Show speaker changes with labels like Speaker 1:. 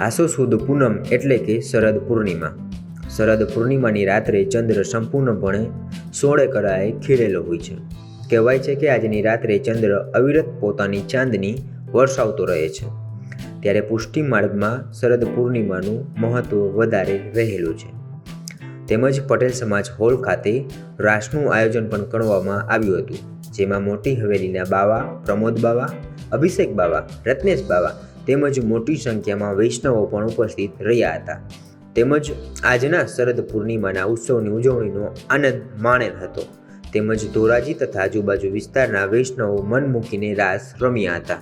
Speaker 1: આસો સુદ પૂનમ એટલે કે શરદ પૂર્ણિમા. શરદ પૂર્ણિમાની રાત્રે ચંદ્ર સંપૂર્ણપણે સોળે કળાએ ખીલેલો હોય છે. કહેવાય છે કે આજની રાત્રે ચંદ્ર અવિરત પોતાની ચાંદની વરસાવતો રહે છે. ત્યારે પુષ્ટિ માર્ગમાં શરદ પૂર્ણિમાનું મહત્ત્વ વધારે રહેલું છે. તેમજ પટેલ સમાજ હોલ ખાતે રાસનું આયોજન પણ કરવામાં આવ્યું હતું. જેમાં મોટી હવેલીના બાવા, પ્રમોદ બાવા, અભિષેક બાવા, રત્નેશ બાવા તેમજ મોટી સંખ્યામાં વૈષ્ણવો પણ ઉપસ્થિત રહ્યા હતા. તેમજ આજના શરદ પૂર્ણિમાના ઉત્સવની ઉજવણીનો આનંદ માણેલ હતો. તેમજ ધોરાજી તથા આજુબાજુ વિસ્તારના વૈષ્ણવો મન મૂકીને રાસ રમ્યા હતા.